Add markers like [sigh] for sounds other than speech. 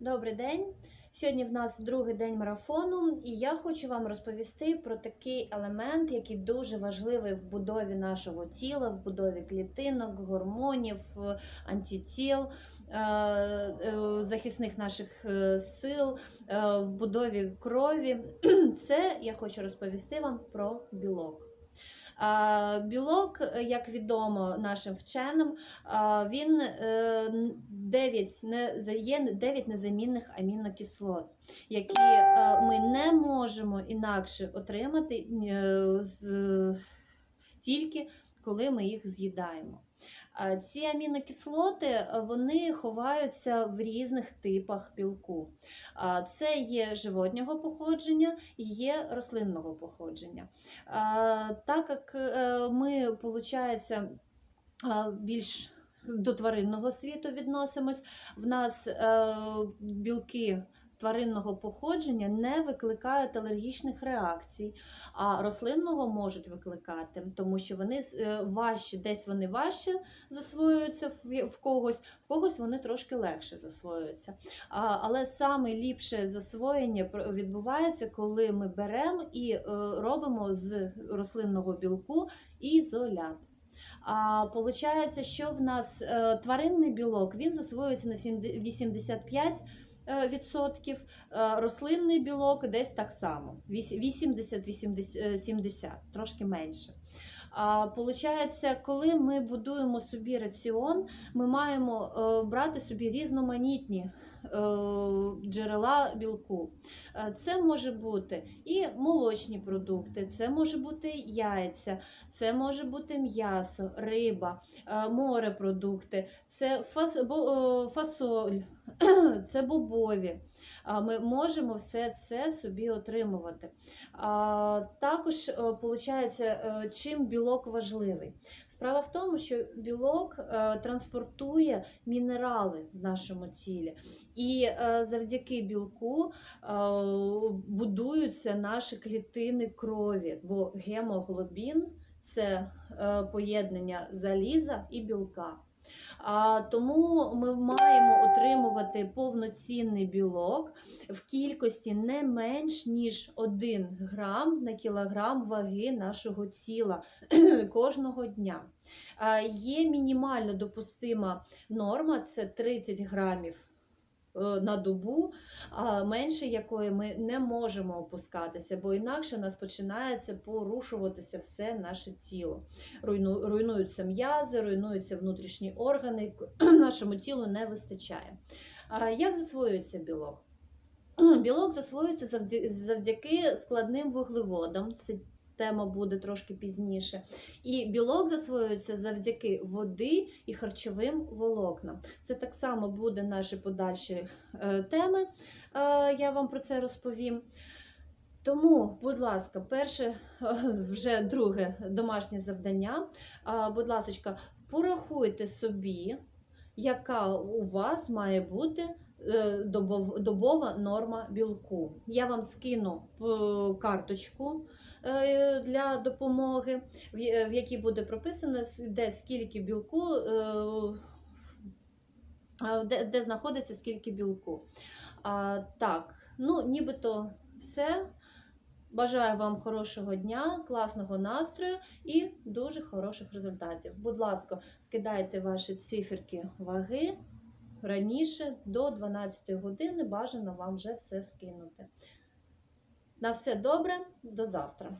Добрий день. Сьогодні в нас другий день марафону, і я хочу вам розповісти про такий елемент, який дуже важливий в будові нашого тіла, в будові клітинок, гормонів, е, антитіл, е, е, захисних наших сил, в будові крові. [clears throat] Це я хочу розповісти вам про білок. Білок, е, як відомо нашим вченим, він е, 9 не, за- є 9 незамінних амінокислот, які е, ми не можемо інакше отримати е, тільки коли ми їх з'їдаємо. Ці амінокислоти е, вони ховаються в різних типах білку. Це є животнього походження і є рослинного походження. Так як е, ми, виходить, більш до тваринного світу відносимось, в нас е, білки тваринного походження не викликають алергічних реакцій, а рослинного можуть викликати, тому що вони е, важчі, десь вони важче засвоюються в, когось, в когось вони трошки легше засвоюються. Але саме ліпше засвоєння відбувається, коли ми беремо і е, робимо з рослинного білку ізолят. А получається, що в нас е, тваринний білок він засвоюється на всім- 85%. Е, Відсотків Е, рослинний білок десь так само 80-70, трошки менше. Получається, коли ми будуємо собі раціон, ми маємо е, брати собі різноманітні е, джерела білку. Е, Це може бути і молочні продукти, це може бути яйця, це може бути м'ясо, риба, морепродукти, це фасоль, [clears throat] це бобові. Ми можемо все це собі отримувати. Також виходить, чим білок важливий. Справа в тому, що білок е, транспортує мінерали в нашому тілі, і е, завдяки білку е, будуються наші клітини крові, бо гемоглобін це поєднання заліза і білка. Тому ми маємо отримувати повноцінний білок в кількості не менш ніж 1 грам на кілограм ваги нашого тіла [clears throat] кожного дня. Є мінімально допустима норма це 30 грамів. Е, На добу, а менше якої ми не можемо опускатися, бо інакше у нас починається порушуватися все наше тіло. Руйнуються м'язи, руйнуються внутрішні органи, [clears throat] нашому тілу не вистачає. А як засвоюється білок? Білок засвоюється завдя- завдяки складним вуглеводам. Це тема буде трошки пізніше. І білок засвоюється завдяки води і харчовим волокнам. Це так само буде наші подальші е, теми. Е, я вам про це розповім. Тому, будь ласка, перше, вже друге домашнє завдання. Будь ласка, порахуйте собі, яка у вас має бути е, добова норма білку. Я вам скину е, карточку е, для допомоги, в якій буде прописано, де скільки білку. е, Де, де знаходиться скільки білку. А, так, ну нібито все. Бажаю вам хорошого дня, класного настрою і дуже хороших результатів. Будь ласка, скидайте ваші циферки ваги раніше до 12 години. Бажано вам вже все скинути. На все добре, до завтра.